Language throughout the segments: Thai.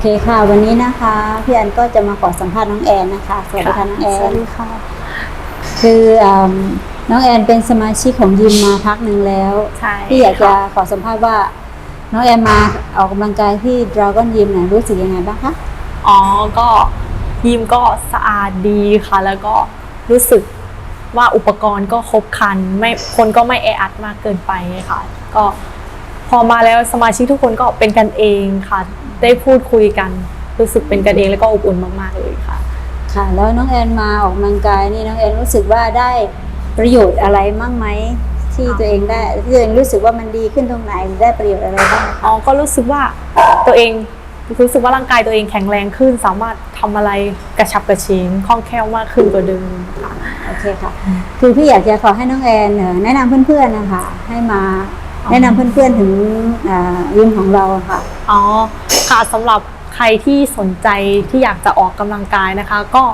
เคค่ะ วันนี้นะคะพี่แอนก็จะมาขอสัมภาษณ์น้องแอนนะคะสวัสดีค่ะน้องแอสวันสดีค่ะ คืออืมน้องแอนเป็นสมาชิกของยิมมาพักหนึ่งแล้วใช่พี่อยากจะขอสัมภาษณ์ว่า น้องแอนมาออกกำลังกายที่ Dragon Gym เนี่ยรู้สึกยังไงบ้างคะอ๋อก็ยิมก็สะอาดดีค่ะ แล้วก็รู้สึกว่าอุปกรณ์ก็ครบครันไม่คนก็ไม่แออัดมากเกินไปค่ะ ก็ พอมาแล้วสมาชิกทุกคนก็เป็นกันเองค่ะ ได้พูดคุยกัน รู้สึกเป็นกันเองแล้วก็อบอุ่นมาก ๆ เลยค่ะ ค่ะ แล้วน้องแอนมาออกกำลังกายนี่น้องแอนรู้สึกว่าได้ประโยชน์อะไรมั่งไหมที่ตัวเองได้ที่ตัวเองรู้สึกว่ามันดีขึ้นตรงไหนหรือได้ประโยชน์อะไรบ้างอ๋อก็รู้สึกว่าตัวเองรู้สึกว่าร่างกายตัวเองแข็งแรงขึ้น สามารถทำอะไรกระฉับกระเฉงคล่องแคล่วมากขึ้นกว่าเดิมค่ะโอเคค่ะ คือพี่อยากจะขอให้น้องแอนเอ่อแนะนำเพื่อนๆนะคะ ให้มาอ๋อ แนะนำเพื่อนๆถึงอ่ายิมของเราอะค่ะ อ๋อค่ะสำหรับใครที่สนใจที่อยากจะออกกำลังกายนะคะ ก็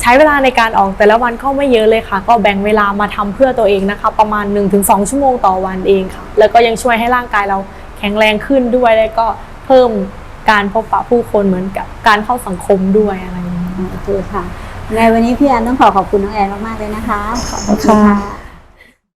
ใช้เวลาในการออกแต่ละวันก็ไม่เยอะเลยค่ะ ก็แบ่งเวลามาทำเพื่อตัวเองนะคะ ประมาณ 1-2 ชั่วโมงต่อวันเองค่ะ แล้วก็ยังช่วยให้ร่างกายเราแข็งแรงขึ้นด้วยแล้วก็เพิ่มการพบปะผู้คนเหมือนกับการเข้าสังคมด้วยอะไรอย่างนี้ย โอเคค่ะในวันนี้พี่แอนต้องขอขอบคุณน้องแอนมากๆเลยนะคะ ขอบคุณค่ะค่ะ